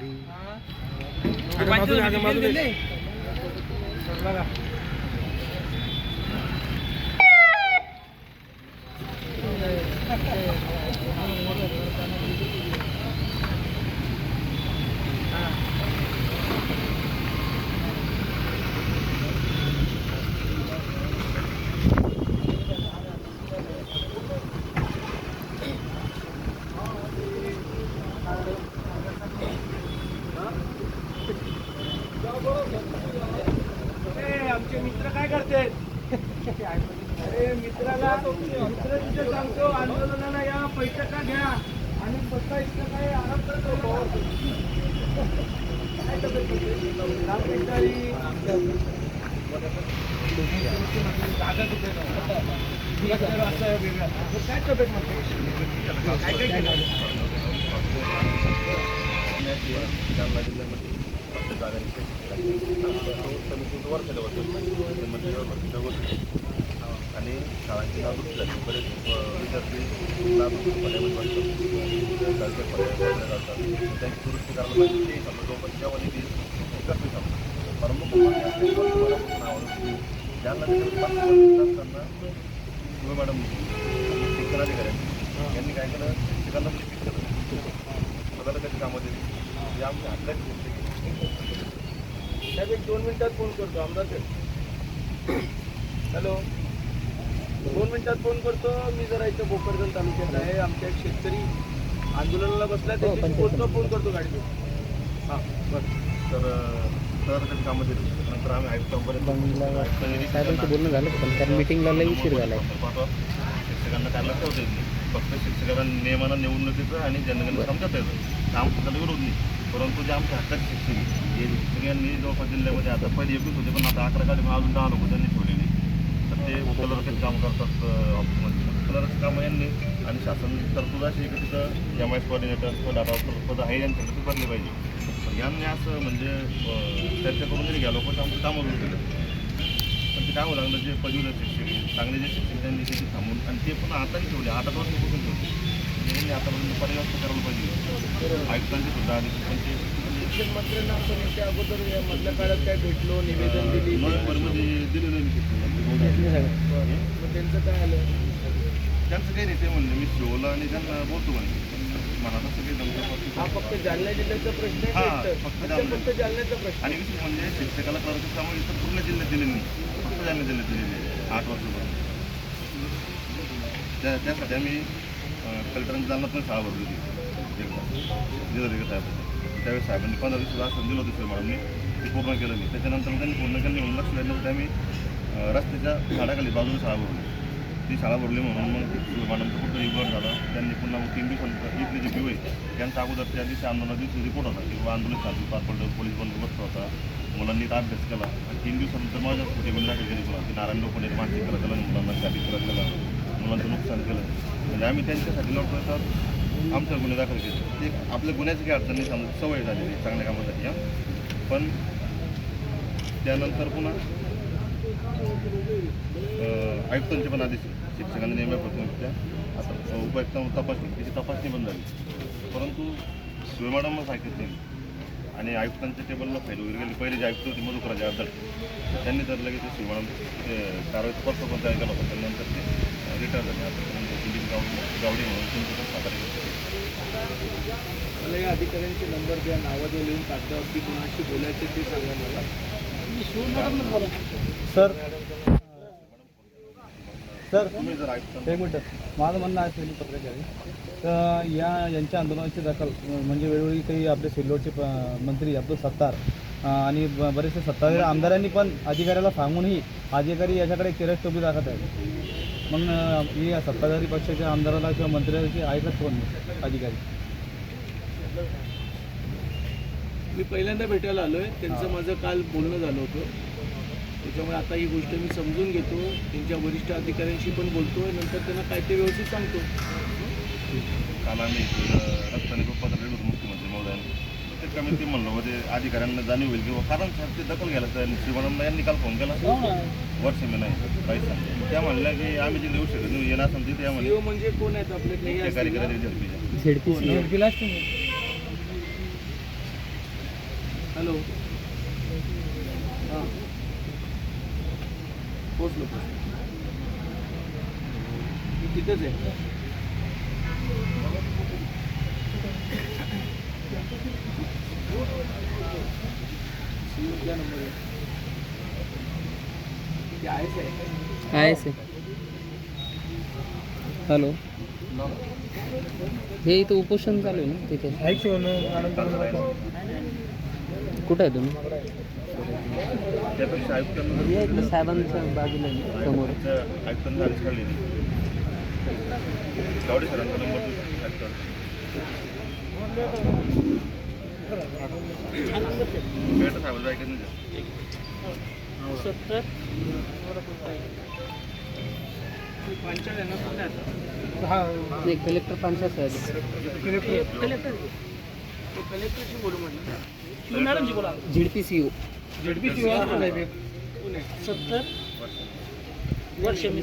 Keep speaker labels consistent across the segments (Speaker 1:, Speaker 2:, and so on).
Speaker 1: आमचे मित्र काय करते? अरे मित्राला मित्र तिथे सांगतो आंदोलनाला या पैसे का घ्या? आणि स्वतः इथं काय आराम करतो काय तब्येत म्हणते? काय काय काय केलं?
Speaker 2: जालना आणि शाळांची नादुरुस्त झाली बरेच विद्यार्थी पर्यावरण जातात त्यांची दुरुस्ती करायला पाहिजे ते करते समजा प्रमुख ज्यांना असताना शिव मॅडम शिक्षणाधिकाऱ्यांनी यांनी काय केलं शिक्षकांना केलं स्वतःला कशी कामं दिली जे आमच्या हक्काची गोष्ट
Speaker 1: साहेब एक दोन मिनिटात फोन करतो आमदार साहेब. हॅलो. दोन मिनिटात फोन करतो मी जरा इथं भोकरदन तालुक्यात आहे आमच्या एक शेतकरी आंदोलनाला बसला त्याची बोलतो फोन करतो गाडी हां बरं.
Speaker 2: तर नंतर आम्ही आयुक्तांपर्यंत
Speaker 3: बोलणं झालं पण कारण मिटिंगला लई उशीर झालाय.
Speaker 2: पाठवा. शिक्षकांना काय लक्षात येत नाही. फक्त शिक्षकांना नियमानं निवडणुकीचं आणि जनगणना समजत येतं काम सुद्धा विरोध नाही. परंतु जे आमच्या शिक्षक आहे, हे सगळ्यांनी जवळपास जिल्ह्यामध्ये आता पहिले एकवीस होते पण आता अकरा गाडी अजून दहा लोक त्यांनी ठेवलेली तर ते कलरचे काम करतात ऑफिसमध्ये कलरचे कामं यांनी? आणि शासन तरतूद अशी की तिथं एम एस कोऑर्डिनेटर किंवा डाटा ऑफिसर पद आहे यांच्याकडे ते भरले पाहिजे. पण यांनी असं म्हणजे चर्चा करून जरी गेलो पण आमचं कामं दिलं पण ते काय होऊ लागलं जे पदवीधर शिक्षक चांगले जे शिक्षक त्यांनी त्याची थांबून आणि ते पण आता नाही ठेवले आठ आठ वर्षापासून ठेवले. त्यांनी आतापर्यंत पर्यास्त करायला पाहिजे. आयुक्तांचे सुद्धा आणि त्यांचे
Speaker 1: शिक्षण मंत्र्यांना आपण याच्या अगोदर या मधल्या काळात काय भेटलो निवेदन दिली
Speaker 2: दिलेलं
Speaker 1: मग त्यांचं काय आलं
Speaker 2: त्यांचं काही नाही ते म्हणले मी शिवलं आणि त्यांना बोलतो म्हणे मला तसं काही जमतं
Speaker 1: हा फक्त जालना जिल्ह्याचा प्रश्न आहे?
Speaker 2: फक्त
Speaker 1: जालन्याचा प्रश्न
Speaker 2: आणि विशेष म्हणजे शिक्षकाला त्यामुळे इतर पूर्ण जिल्ह्यात दिले नाही. फक्त जालना जिल्ह्यात दिलेले आठ वर्षापर्यंत त्या त्यासाठी आम्ही अं, कलेक्टरांची पण शाळा भरली होती. एकदा साहेब साहेबांनी त्यावेळेस साहेबांनी पंधरा दिवस असं दिलं होतं सर मॅडमने. ते पूर्ण केलं मी त्याच्यानंतर त्यांनी पूर्ण केलं नाही म्हणून लक्ष आम्ही रस्त्याच्या झाडाखाली बाजूला शाळा भरली. ती शाळा भरली म्हणून मग मॅडमचं कुठं युगवड झाला. त्यांनी पुन्हा मग तीन दिवसांत इथली जी पिऊ आहे त्यांचा अगोदर त्या दिवशी आंदोलना दिवशी रिपोर्ट होता. किंवा आंदोलन चालू पार पडलं पोलीस बंदोबस्त होता. मुलांनी तर अभ्यास केला. आणि तीन दिवसानंतर माझ्या कुठे गुन्हा केली. मुलांची की नारायण लोकांनी मानसिक करत केलं मुलांना शादी करत केलं मुलांचं नुकसान केलं. म्हणजे आम्ही त्यांच्यासाठी लढतोय तर आमच्या गुन्हे दाखल केले. ते आपल्या गुन्ह्याची काही अडचण नाही समजा सवय झालेली चांगल्या कामासाठी हां. पण त्यानंतर पुन्हा आयुक्तांचे पण आदेश शिक्षकांनी नेमल्यापासून आता उपायुक्त तपासणी त्याची तपासणी पण झाली. परंतु शिव मॅडमच ऐकत नाही. आणि आयुक्तांच्या टेबलला फाईल वगैरे गेली. पहिले जे आयुक्त होते मधुकराजे आदळ त्यांनी तर लगेच ते शिव मॅडम ते पण तयार केला होता. त्यानंतर ते रिटायर झाले आता दिलीप गावडे गावडे म्हणून सातारा.
Speaker 1: मला या अधिकाऱ्यांचे नंबर द्या नावं द्या लिहून कागदावरती कुणाशी बोलायचे ते सांगा मला.
Speaker 3: सर. सर
Speaker 2: तुम्ही जर आयुक्त
Speaker 3: एक मिनटं. माझं म्हणणं आहे पहिली पत्रकारी तर या यांच्या आंदोलनाची दखल म्हणजे वेळोवेळी काही आपले सिल्लोडचे मंत्री अब्दुल सत्तार आणि बरेचसे सत्ताधारी आमदारांनी पण अधिकाऱ्याला सांगूनही अधिकारी याच्याकडे केरस टोपी दाखवत आहेत. मग ही या सत्ताधारी पक्षाच्या आमदाराला किंवा मंत्र्याची ऐकत कोण अधिकारी?
Speaker 1: मी पहिल्यांदा भेटायला आलो आहे त्यांचं माझं काल बोलणं झालं होतं. त्याच्यामुळे आता ही गोष्ट मी समजून घेतो. त्यांच्या वरिष्ठ अधिकाऱ्यांशी पण बोलतो नंतर त्यांना काय ते व्यवस्थित सांगतो.
Speaker 2: काल आम्ही अं, रक्ताने पत्र लिहिलं होतं मुख्यमंत्री महोदयांनी ते कमी ते म्हणलं होते अधिकाऱ्यांना जाणीव होईल किंवा कारण सर ते दखल घ्यायला तर श्रीमंतांना यांनी काल फोन केला. वर्ष मी नाही काही सांगते त्या म्हणल्या की आम्ही जे देऊ शकत नाही येणार तिथे आम्हाला
Speaker 1: सीओ म्हणजे कोण आहेत आपले? काही
Speaker 2: मुख्य
Speaker 1: असतील ना?
Speaker 2: कार्यकारी झडपीच्या
Speaker 3: झेडपी
Speaker 1: हॅलो. हां. पोचलो तिथेच आहे. क्या नंबर आहे ते आहेच आहे
Speaker 4: आहे से। हॅलो। हे इथं उपोषण चालू आहे ना तिथे। कुठं आहे तुम्ही?
Speaker 2: त्यापेक्षा आयुक्तांना
Speaker 4: या इकडं साहेबांच्या बाजूला आहे, समोर.
Speaker 2: आयुक्तांना आधीच काढले नाही गावडे सरांचा नंबर. देतो आयुक्तांना. भेटा साहेबांचा ऐकत नाही ते.
Speaker 1: पंचायत आहे ना कुठे आता
Speaker 4: नाही कलेक्टर पंचायत साहेब
Speaker 1: तो कलेक्टरशी बोलू म्हटलं
Speaker 4: मॅडमजी बोला झिडपी सी ओ
Speaker 1: पुणे
Speaker 4: सत्तर वर्ष मी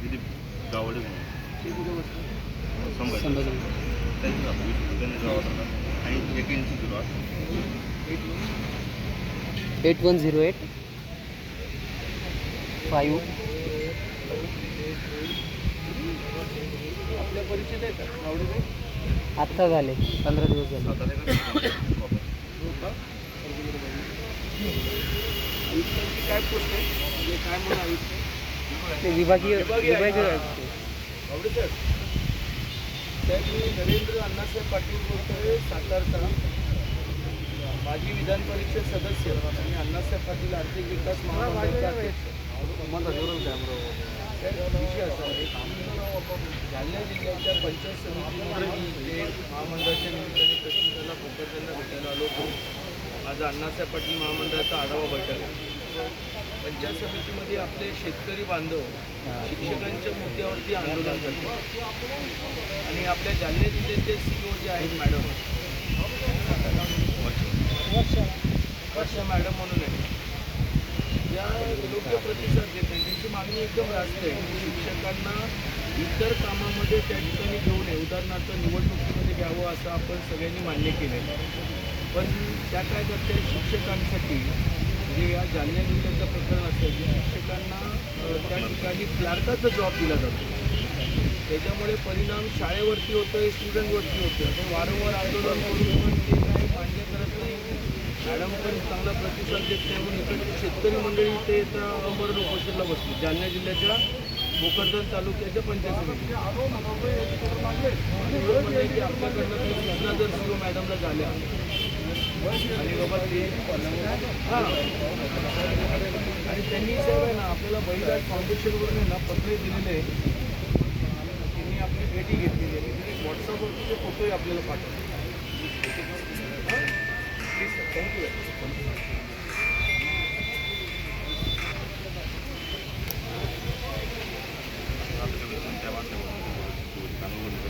Speaker 2: दिलीप गावडे संभाजी आणि इंची
Speaker 4: eight one zero eight five
Speaker 1: आपल्या परिचित आहे का? गावडे काही
Speaker 4: आत्ता झाले. पंधरा दिवस झाले.
Speaker 1: काय पोस्ट आहे? म्हणजे काय म्हणून आयुक्त
Speaker 4: ते विभागीय
Speaker 1: विभागीय साहेब मी नरेंद्र अण्णासाहेब पाटील बोलतोय सातारचा माजी विधान परिषद सदस्य आणि अण्णासाहेब पाटील आर्थिक विकास महामंडळाचे अध्यक्ष. साहेब, विषय असा आहे जालना जिल्ह्याच्या पंचायत समितीमध्ये मी इथे महामंडळाच्या निमित्ताने प्रश्नला भोकरदनला भेटायला आलो होतो आज अण्णासाहेब पाटील महामंडळाचा आढावा बैठक पंचायत समितीमध्ये आपले शेतकरी बांधव शिक्षकांच्या मुद्द्यावरती आंदोलन करतात. आणि आपल्या जालना जिल्ह्याचे सी ओ जे आहेत मॅडम. वर्षा मॅडम म्हणून आहे. योग्य प्रतिसाद देत नाही त्यांची मागणी एकदम रास्त आहे. की शिक्षकांना इतर कामामध्ये त्या ठिकाणी घेऊ नये. उदाहरणार्थ निवडणुकीमध्ये घ्यावं असं आपण सगळ्यांनी मान्य केलं पण त्या काय करते शिक्षकांसाठी जे या जालना जिल्ह्याचं प्रकरण असतं की शिक्षकांना त्या ठिकाणी क्लार्काचा जॉब दिला जातो. त्याच्यामुळे परिणाम शाळेवरती होतोय स्टुडंटवरती होतोय. वारंवार आंदोलन करून पण ते काही मान्य करत नाही मॅडम पण चांगला प्रतिसाद देत नाही म्हणून इकडची शेतकरी मंडळी ते आता अमरण उपोषणला बसली. जालना जिल्ह्याच्या भोकरदन तालुक्याच्या पंचायत समिती. की आपल्याकडनं काही सूचना जर सुरू मॅडमला झाल्या. आणि बाबा ते हां. आणि त्यांनी साहेब आहे ना आपल्याला बहिराज फाउंडेशनवरून आहे ना पत्रे दिलेले आहे त्यांनी आपली भेटी घेतलेली आहे. व्हॉट्सअपवरती ते फोटोही आपल्याला पाठवले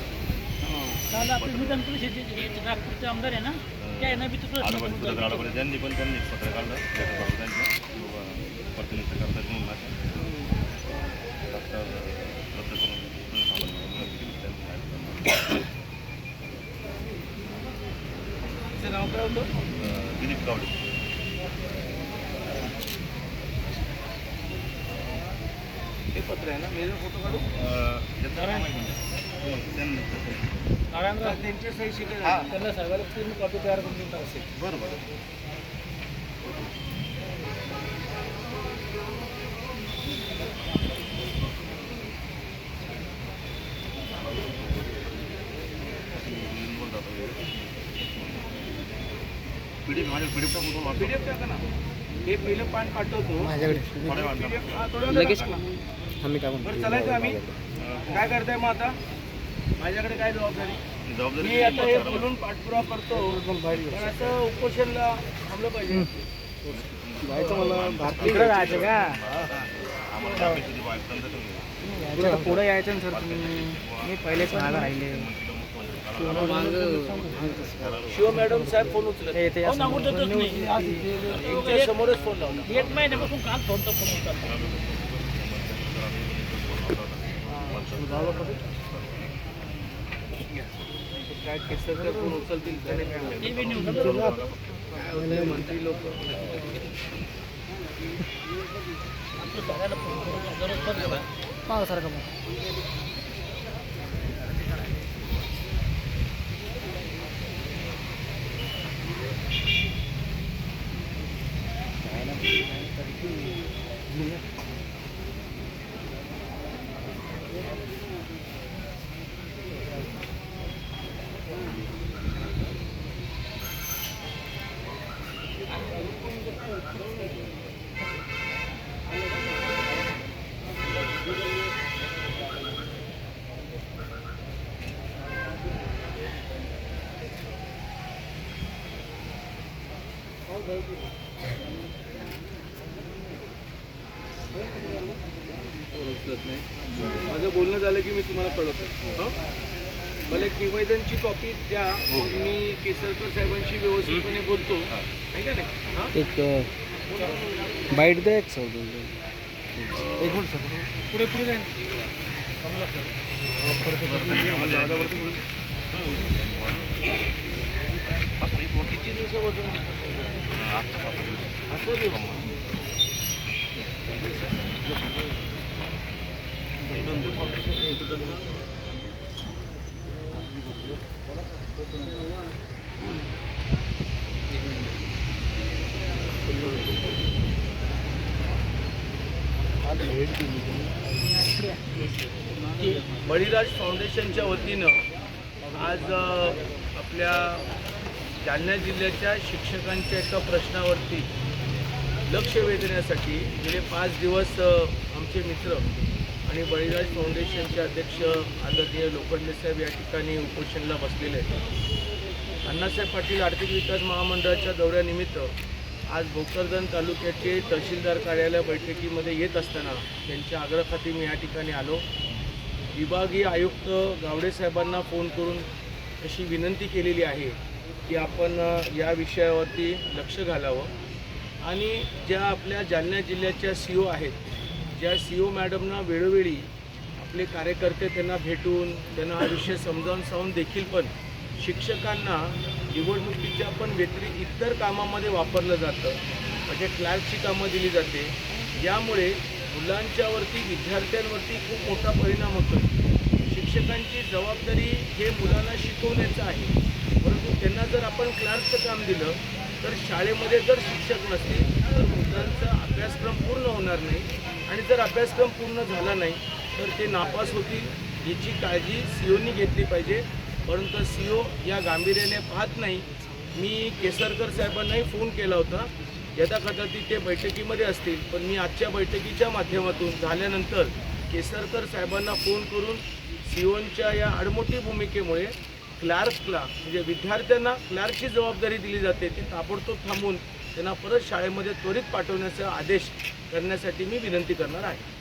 Speaker 5: काल आपले विधान परिषदेचे नागपूरचे आमदार आहे ना त्या यांना बी तो प्रश्न
Speaker 2: आडोबाची सुद्धा आडोबाची त्यांनी पण त्यांनी एक पत्र काढलं त्याच्या बाबा त्यांचं किंवा प्रतिनिधित्व करतात म्हणून असं डॉक्टर रद्द करून पुढे थांबवलं म्हणून विनंती केली त्यांनी.
Speaker 1: तिचं नाव काय होतं
Speaker 2: अं, दिलीप गावडे.
Speaker 1: हे पत्र आहे ना? मेजर फोटो काढू?
Speaker 2: नाही. त्यांनी.
Speaker 1: त्यांची सही शिकाय त्यांना सगळ्याला पूर्ण कॉपी तयार करून देणार असेल
Speaker 2: बरं
Speaker 1: हे पहिलं पान पाठवतो.
Speaker 4: लगेच. आम्ही
Speaker 1: चालायचं काय करताय मग आता? माझ्याकडे काय जबाबदारी?
Speaker 2: जबाबदारी
Speaker 1: मी आता हे बोलून पाठपुरावा करतो. पण असं उपोषणला थांबलं पाहिजे.
Speaker 4: जायचं का? पुढे यायचं ना सर तुम्ही. मी पहिलेच मागं राहिले.
Speaker 1: शिव मॅडम साहेब फोन उचलत
Speaker 4: ते ते
Speaker 5: हो। ना उठतच नाही.
Speaker 1: तुमच्या समोरच फोन लावला.
Speaker 5: एक महिन्यापासून काल फोनचा फोन होता
Speaker 1: काय केसरकर फोन उचलतील त्याने काय माहिती.
Speaker 5: टी व्ही न्यूज
Speaker 1: काय होतंय मंत्री लोक
Speaker 5: आपलं सगळ्याला फोन करून गरज पडली ना
Speaker 4: मागं सारखं मग
Speaker 1: उचलत नाही माझं बोलणं झालं की मी तुम्हाला कळवतो. हं? मला एक निवेदनची कॉपी द्या. मग मी केसरकर साहेबांशी व्यवस्थितपणे बोलतो. नाही का नाही? हं?
Speaker 4: एक बाईट द्या एक सर एक मिनिट सर.
Speaker 5: पुढे पुढे जाईल
Speaker 1: किती दिवसापासून. बळीराज फाउंडेशनच्या वतीनं आज आपल्या जालना जिल्ह्याच्या शिक्षकांच्या एका प्रश्नावरती लक्ष वेधण्यासाठी गेले पाच दिवस आमचे मित्र आणि बळीराज फाउंडेशनचे अध्यक्ष आदरणीय लोखंडे साहेब या ठिकाणी उपोषणला बसलेले आहेत. अण्णासाहेब पाटील आर्थिक विकास महामंडळाच्या दौऱ्यानिमित्त आज भोकरदन तालुक्याचे तहसीलदार कार्यालय बैठकीमध्ये येत असताना त्यांच्या आग्रहाखाती मी या ठिकाणी आलो. विभागीय आयुक्त गावडे साहेबांना फोन करून अशी विनंती केलेली आहे की आपण या विषयावरती लक्ष घालावं. आणि ज्या आपल्या जालना जिल्ह्याच्या सी ओ आहेत ज्या सी ओ मॅडमना वेळोवेळी आपले कार्यकर्ते त्यांना भेटून त्यांना हा विषय समजावून सांगून देखील पण शिक्षकांना निवडणुकीच्या पण व्यतिरिक्त इतर कामामध्ये वापरलं जातं. म्हणजे क्लार्कची कामं दिली जाते. यामुळे मुलांच्यावरती विद्यार्थ्यांवरती खूप मोठा परिणाम होतो शिक्षकांची जबाबदारी हे मुलांना शिकवण्याचं आहे. त्यांना जर आपण क्लार्कचं काम दिलं तर शाळेमध्ये जर शिक्षक नसतील तर मुलांचा अभ्यासक्रम पूर्ण होणार नाही. आणि जर अभ्यासक्रम पूर्ण झाला नाही तर ते नापास होतील याची काळजी सी ओनी घेतली पाहिजे. परंतु सी ओ या गांभीर्याने पाहत नाही. मी केसरकर साहेबांनाही फोन केला होता. यथाकथाती ते बैठकीमध्ये असतील पण मी आजच्या बैठकीच्या माध्यमातून झाल्यानंतर केसरकर साहेबांना फोन करून सीओनच्या या आडमोठी भूमिकेमुळे क्लार्कला म्हणजे विद्यार्थ्यांना क्लार्कची जबाबदारी दिली जाते ती ताबडतोब थांबवून त्यांना परत शाळेमध्ये त्वरित पाठवण्याचा आदेश करण्यासाठी मी विनंती करणार आहे.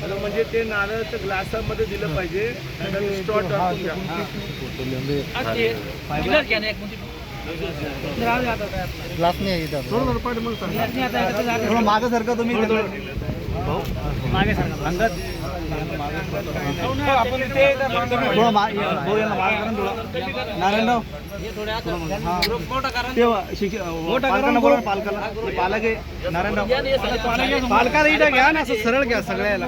Speaker 1: हा, म्हणजे ते नारळाचं ग्लासामध्ये दिलं पाहिजे. हा.
Speaker 4: क्लास नाही
Speaker 3: थोडं मागं सरका तुम्ही
Speaker 5: मागे सांगा
Speaker 3: अंगात
Speaker 5: आपण ते
Speaker 3: थोडं. नारायणराव. पालक आहे. नारायणराव. पालकाला इथं घ्या ना असं सरळ घ्या सगळ्याला.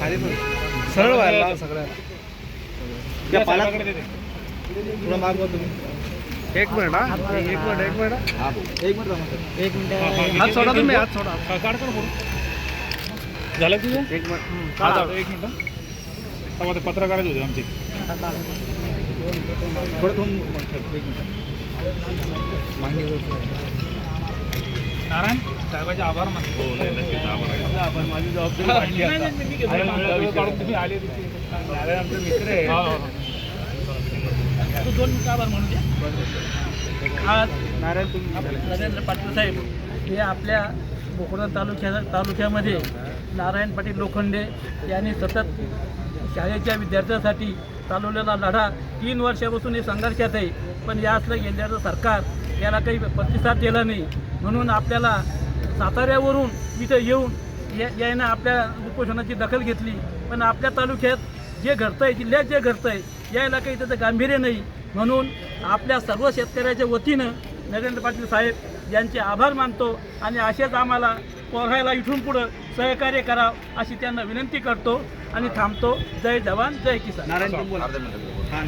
Speaker 3: खाली. सरळ व्हायला सगळ्याला. त्या पालक थोडं मागवा तुम्ही.
Speaker 4: एक मिनिट हा. एक मिनिट एक मिनिट.
Speaker 3: एक मिनिट
Speaker 4: एक मिनिट. हात सोडा तुम्ही हात सोडा.
Speaker 5: काढ कर फोटो झालं तुझं?
Speaker 4: एक मिनिट.
Speaker 5: आता एक मिनिट. तेव्हा ते पत्रकारच होते आमचे.
Speaker 3: थोडं थोडं एक मिनिट. करतो
Speaker 5: नारायण साहेबाचे आभार मानतो.
Speaker 2: हो आभार.
Speaker 5: माझी जबाबदारी वाढली आता. काढून तुम्ही आले आमचे मित्र आहे दोन मिनिटं आभार म्हणून दे आज नरेंद्र पाटील साहेब हे आपल्या बोकडा तालुक्या तालुक्यामध्ये नारायण पाटील लोखंडे यांनी सतत शाळेच्या विद्यार्थ्यांसाठी चालवलेला लढा तीन वर्षापासून हे संघर्षात आहे. पण या असलं गेल्याचं सरकार याला काही प्रतिसाद दिला नाही. म्हणून आपल्याला साताऱ्यावरून इथं येऊन या यानं आपल्या उपोषणाची दखल घेतली. पण आपल्या तालुक्यात जे घडतं आहे जिल्ह्यात जे घडतं आहे यायला काही त्याचं गांभीर्य नाही. म्हणून आपल्या सर्व शेतकऱ्याच्या वतीनं नरेंद्र पाटील साहेब यांचे आभार मानतो आणि असेच आम्हाला पोहायला इथून पुढं सहकार्य करावं अशी त्यांना विनंती करतो आणि थांबतो. जय जवान जय किसान.
Speaker 3: नारायण हा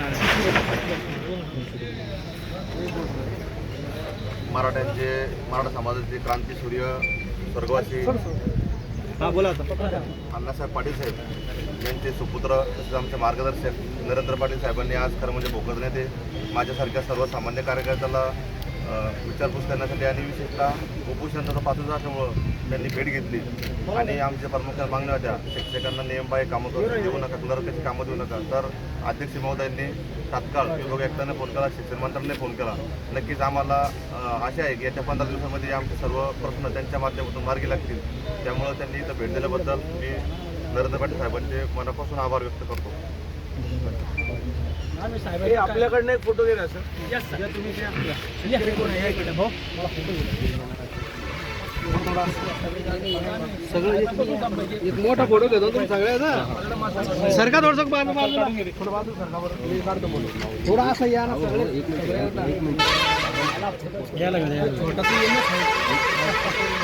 Speaker 2: मराठ्यांचे मराठा समाजाचे क्रांतीसूर्य स्वर्गवासी.
Speaker 3: हा बोला
Speaker 2: अण्णासाहेब पाटील साहेब. यांचे सुपुत्र तसेच आमचे मार्गदर्शक नरेंद्र पाटील साहेबांनी आज खरं म्हणजे भोकत नेते माझ्यासारख्या सर्वसामान्य कार्यकर्त्याला विचारपूस करण्यासाठी आणि विशेषतः उपोषणाचा पासून असल्यामुळं त्यांनी भेट घेतली. आणि आमच्या प्रमुख मागण्या होत्या शिक्षकांना नियमबाह्य कामं करून देऊ नका क्लर्कची कामं देऊ नका. तर अध्यक्ष महोदयांनी तात्काळ विभाग आयुक्तांना फोन केला शिक्षण मंत्र्यांनी फोन केला. नक्कीच आम्हाला आशा आहे की येत्या पंधरा दिवसामध्ये आमचे सर्व प्रश्न त्यांच्या माध्यमातून मार्गी लागतील. त्यामुळं त्यांनी इथं भेट दिल्याबद्दल मी नरेंद्र पाटील साहेबांचे मनापासून आभार व्यक्त करतो.
Speaker 1: हे आपल्याकडनं एक फोटो घे ना सर.
Speaker 5: यस सर
Speaker 1: तुम्ही
Speaker 4: एक- मोठा फोटो घेतो तुम्ही सगळ्याचा सरका थोडस बाजूला थोडा असं या ना सगळे.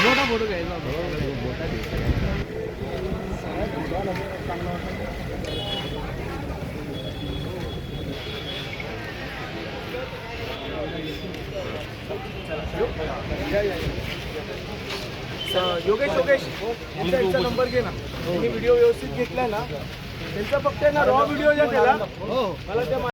Speaker 4: मोठा फोटो घ्यायचा.
Speaker 1: योगेश योगेश यांचा यांचा नंबर घे ना. त्यांनी व्हिडिओ व्यवस्थित घेतलाय ना. त्यांचा फक्त ना रॉ व्हिडिओ ज्या केला मला त्या